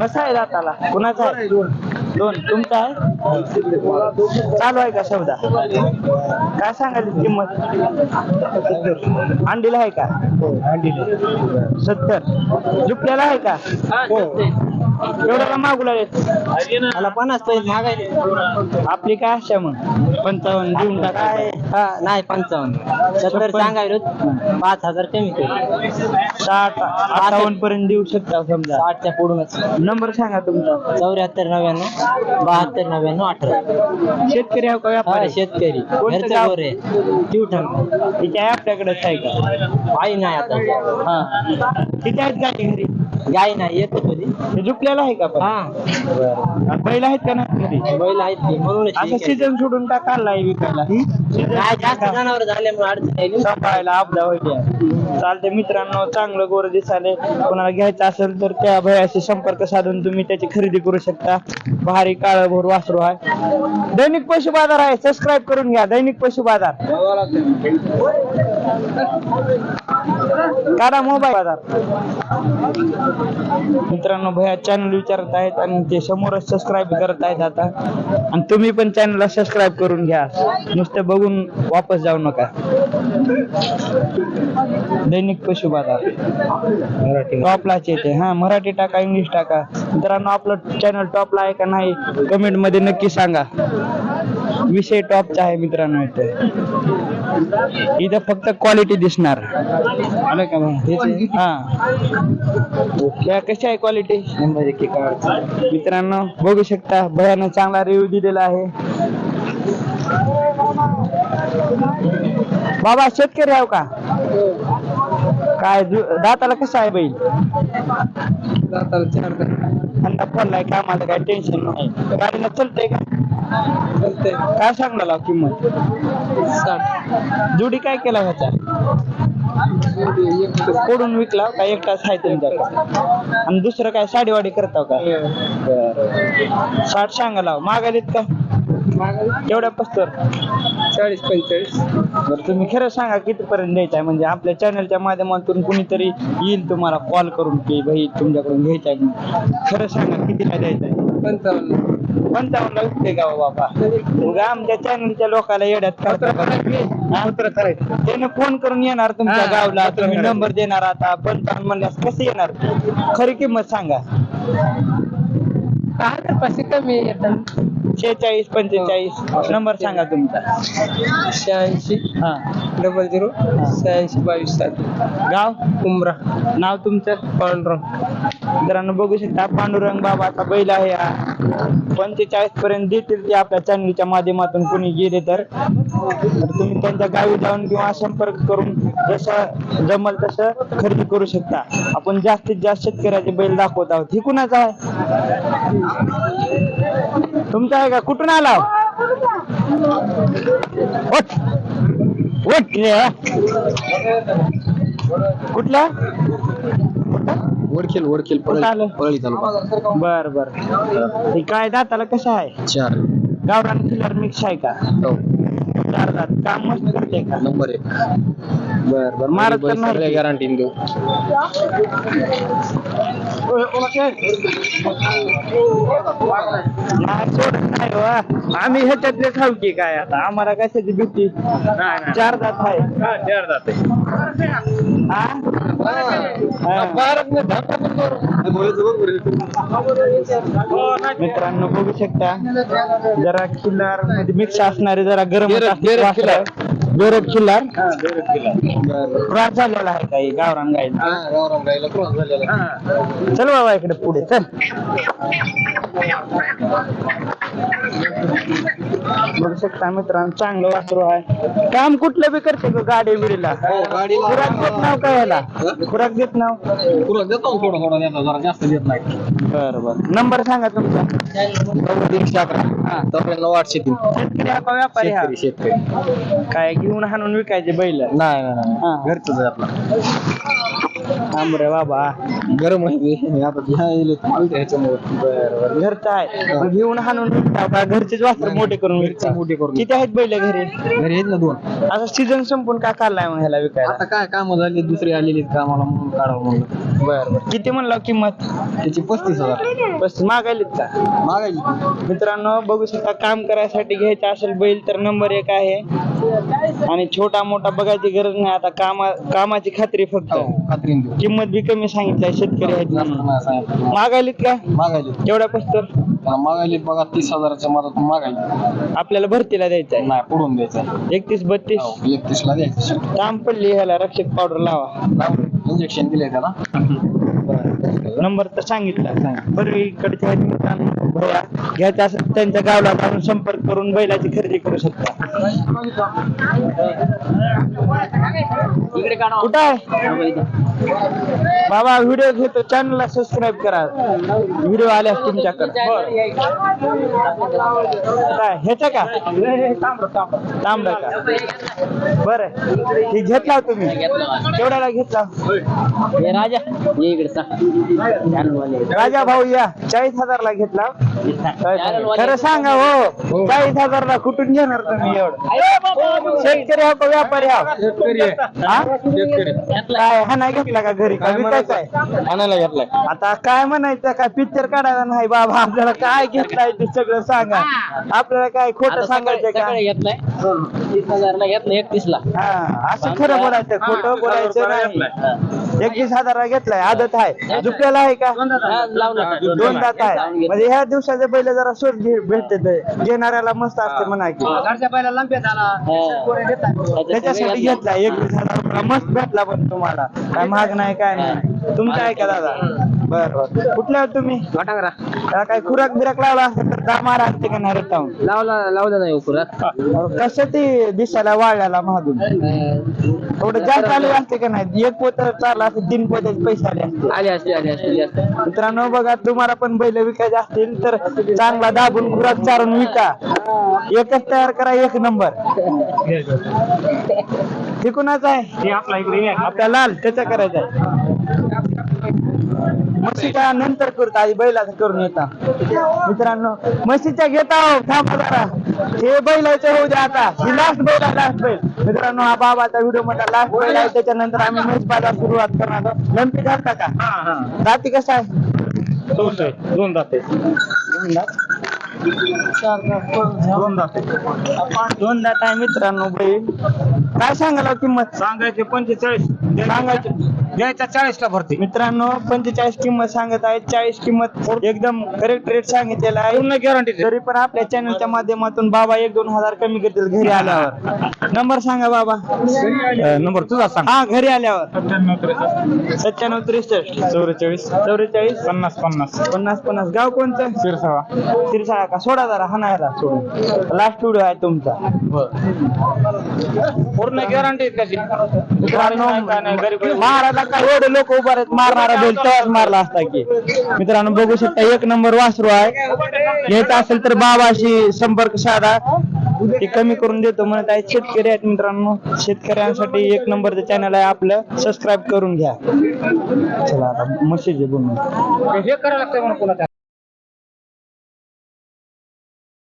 कसा आहे दाताला? कुणाचा आहे? दोन. तुमचा आहे? चालू आहे का सौदा काय सांगायची किंमत? अंडीला आहे का? सत्तर. झुपल्याला आहे का? एवढ्याला मागू लागले? मला पन्नास पैसे मागायचे. आपली काय आशा मग? पंचावन्न देऊन टाका. हा नाही पंचावन्न. सत्तर सांगायलो पाच हजार कमी करू साठ अठ्ठावन्न पर्यंत देऊ शकता समजा. साठच्या पुढूनच. नंबर सांगा तुमचा. चौऱ्याहत्तर नव्याण्णव बहात्तर नव्याण्णव अठरा. शेतकरी का हा व्यापारी शेतकरी घरचं आहे. ठीक आहे आपल्याकडेच आहे का? आई नाही आता. हा. किती आहेत गाडी घरी? गाय नाही येतो कधी झुपलेला आहे का पण? हा. आणि बैल आहेत का नाही घरी? बैल आहेत की असं आहे. सीझन सोडून का काढलाय विकायला. काय जास्त जनावर झाल्यामुळे अडचण आहे सांभाळायला आपदा चालते मित्रांनो चांगलं गोर दिसाले कोणाला घ्यायचं असेल तर त्या भयाशी संपर्क साधून तुम्ही त्याची खरेदी करू शकता. भारी काळ भोर वासरू आहे. दैनिक पशु बाजार आहे. सबस्क्राईब करून घ्या. दैनिक पशु बाजार. काढा मोबाईल बाजार. मित्रांनो भया चॅनल विचारत आहेत आणि ते समोरच सबस्क्राईब करत आहेत आता. आणि तुम्ही पण चॅनलला सबस्क्राईब करून घ्या. नुसतं बघून वापस जाऊ नका. दैनिक पशु बाजार. टॉपलाच येते. हा मराठी टाका इंग्लिश टाका. मित्रांनो आपलं चॅनल टॉपला आहे का नाही कमेंटमध्ये नक्की सांगा. विषय टॉपचा आहे मित्रांनो इथे. इथं फक्त क्वालिटी दिसणार. आलं का? हा कशी आहे क्वालिटी मित्रांनो बघू शकता भयानं चांगला रिव्ह्यू दिलेला आहे. बाबा शेतकरी आहो का? काय दाताला कसं आहे बैल? थंडा पडलाय कामाला काय टेन्शन नाही. गाडीला चलतंय का? काय सांगणार किंमत? जोडी काय केला ह्याचा कोडून विकला का? एकटाच आहे तुमच्याकडे आणि दुसरं काय साडीवाडी करताव का? बरं. साठ सांगा लाव. मागायलीत का? एवढ्या पस्तर चाळीस पंचेचाळीस. बरं तुम्ही खरं सांगा कितीपर्यंत द्यायचं आहे म्हणजे आपल्या चॅनलच्या माध्यमातून कुणीतरी येईल तुम्हाला कॉल करून की भाई तुमच्याकडून घ्यायचं आहे म्हणून. खरं सांगा कितीला द्यायचं आहे पंचावन्न. पंचावन्न विकते का हो बाबा? उगा आमच्या चॅनलच्या लोकांना येड्यात करता त्याने फोन करून येणार तुमच्या हा, गावला पत्र तुम्ही करायचं. नंबर देणार आता पंचावन्न म्हणल्यास कसं येणार? खरी किंमत सांगा. पाचशे कमी येतात शेहेचाळीस पंचेचाळीस. नंबर सांगा तुमचा. शहाऐंशी. हा. Double zero. शहाऐंशी बावीस सात गाव? उमरा. नाव तुमचं? पांडुरंग. मित्रांनो बघू शकता. पांडुरंग बाबाचा बैल आहे हा. पंचेचाळीस पर्यंत देतील ते आपल्या चॅनलच्या माध्यमातून कोणी गेले तर. तर तुम्ही त्यांच्या गावी जाऊन किंवा संपर्क करून जसं जमल तसं खरेदी करू शकता. आपण जास्तीत जास्त शेतकऱ्याचे बैल दाखवत आहोत. ही कुणाचा आहे? तुमचा आहे का कुठून आला हो? उठ. उठ. कुठला वडखेल वडखेल आलं? तालुका बर बर हे काय दाताला कसं आहे चार गावरान किलर मिक्स आहे का चार दात काम मस्त करते का? नंबर एक. बर बर. नाही गॅरंटी देऊ. नाही, सोडत नाही हो. आम्ही ह्याच्यातले खाऊ की काय आता? आम्हाला कशाची भीती? चार दात आहे. चार जाते हा? मित्रांनो बघू शकता. जरा खिल्लारमध्ये मिक्स असणारे जरा गरम बेरड खिल्लार. क्रॉस झालेला आहे काही गावरान गायला चल बाबा इकडे पुढे चल. बघू शकता मित्रांनो चांगलं वासरू आहे. काम कुठलं बी करते का गाडी बिडीला? गाडीला- खुराक देत नाव काय याला? खुराक देत नाव? पुरा देतो थोडं थोडं देतो जरा जास्त देत नाही. बर बर. नंबर सांगा तुमचा. तीनशे अकरा हा आठशे तीन शेतकरी हा का व्यापारी हा. शेतकरी शेतकरी. काय घेऊन हाणून विकायचे बैल? नाही नाही हा. घरच आपला. थांब रे बाबा. गरम आहे आता ह्याच्यामुळे घरचं आहे. मग घेऊन हाणून विकता का घरचेच वास्त्र मोठे करून विकता मोठे करून किती आहेत बैल घरी? घरी आहेत ना दोन. आता सीझन संपून का काढलाय मग ह्याला विकायला? आता काय काम झाली दुसरी आलेली कामाला म्हणून काढावं म्हणलं. बर बर. किती म्हणला किंमत? त्याची पस्तीस हजार. बस मागायलीत का? मागायची मित्रांनो बघू शकता काम करायसाठी घ्यायचं असेल बैल तर नंबर एक आहे. आणि छोटा मोठा बघायची गरज नाही आता कामा कामाची खात्री फक्त. खात्रीन देऊ किंमत बी कमी सांगितली शेतकरी आहेत जास्त म्हणून. नाही सांगितलं. मागायलीत का? मागायली. एवढ्या पस्तर? त्याला मागायली बघा तीस हजाराच्या मधात मागायली. आपल्याला भरतीला द्यायचं आहे. नाही पुढून द्यायचं एकतीस बत्तीस? एकतीस ला द्यायचं काम पडली ह्याला रक्षक पावडर लावा. इंजेक्शन दिले त्याला. नंबर तर सांगितला. बरं इकडचे आहेत मित्रांनो भैया घ्यायचं असेल त्यांच्या गावला जाऊन संपर्क करून बैलाची खरेदी करू शकता. कुठं आहे? बाबा व्हिडिओ घेतो. चॅनलला सबस्क्राईब करा. व्हिडिओ आल्यास तुमच्याकडे. काय ह्याचा का? तांबडा का? बरं. हे घेतला हो तुम्ही. केवढ्याला घेतला? हे राजा ये इकडे सांग राजा भाऊ या. चाळीस हजारला घेतला. खरं सांगा हो चाळीस हजारला कुठून घेणार तुम्ही एवढं? शेतकरी हा व्यापारी हा? हा? काय हा नाही घेतला का घरी? का विकायचा आहे? आणायला घेतलाय. आता काय म्हणायचं? काय पिक्चर काढायला नाही बाबा आपल्याला काय घेतलाय ते सगळं सांगा. आपल्याला काय खोटं सांगायचं का? सकाळी घेतलाय. तीस हजारला एकतीस ला. हा असं खरं बोलायचं खोटं बोलायचं नाही. एकवीस हजारला घेतलाय आदत आहे. झुकलेला आहे का? लावला दोन दात आहे. म्हणजे ह्या दिवसाचे बैल जरा घे- भेटते ते. घेणाऱ्याला मस्त असते म्हणा की. त्याच्यासाठी घेतला एकवीस हजार रुपया मस्त भेटला पण तुम्हाला. काय महाग नाही काय नाही. तुमचं आहे का दादा. बर बर. कुठल्या आहात तुम्ही? वाटांगरा त्याला काय खुराक बिराक लावला असतं तर का मारा असते का नाही रतावून लावला लावला नाही उकरात कसं ते दिसायला वाळल्याला महागून थोडं जास्त आले असते का नाही? एक पोत चालला असते तीन पोत्याचे पैसे आले असते. आले असते आले असते जास्त मित्रांनो बघा तुम्हाला पण बैल विकायचे असतील तर चांगला दाबून खुराक चारून विका. एकच तयार करा एक नंबर. हे कुणाचा आहे? आपला इकडे आपल्या लाल त्याचा करायचा आहे. म्हशीच्या नंतर करतो आधी बैलाचं करून येता. मित्रांनो म्हशीच्या घेता हो थांबा जरा. हे बैलाचं होऊ द्या आता. ही लास्ट बैल आहे लास्ट बैल. मित्रांनो हा बाबाचा व्हिडिओ मोठा लास्ट बैल आहे. त्याच्यानंतर आम्ही म्हैस बाजार सुरुवात करणार आहोत. लंपी घालता का? राती कसा आहे? दोन दाते. दोन दात? दोन दात दोन दात आहे मित्रांनो बैल काय सांगायला किंमत? सांगायचे पंचेचाळीस. सांगायची. द्यायचा चाळीस ला भरती. मित्रांनो पंचेचाळीस किंमत सांगत आहे. चाळीस किंमत एकदम करेक्ट रेट सांगितलेला आहे. पूर्ण गॅरंटी तरी पण आपल्या चॅनलच्या माध्यमातून बाबा एक दोन हजार कमी करतील घरी आल्यावर. नंबर सांगा बाबा. नंबर तुझा सांग. हा घरी आल्यावर. सत्त्याण्णव त्रेसष्ट. चौवेचाळीस चौवेचाळीस पन्नास पन्नास. पन्नास पन्नास. गाव कोणतं? शिरसावा. शिरसाळा का? सोडा जरा हाणायला. सोडून. लास्ट व्हिडिओ आहे तुमचा. पूर्ण गॅरंटी कशी मित्रांनो काय एवढे लोक उभा आहेत मारणारा बैल तेव्हाच मारला असता की. मित्रांनो बघू शकता एक नंबर वासरू आहे. घेत असेल तर बाबाशी संपर्क साधा. ते कमी करून देतो म्हणत आहे शेतकरी आहेत मित्रांनो. शेतकऱ्यांसाठी एक नंबरचं चॅनल आहे आपलं. सबस्क्राईब करून घ्या. चला आता मशीज बनवून हे करायला लागतं म्हणून कोणाच्या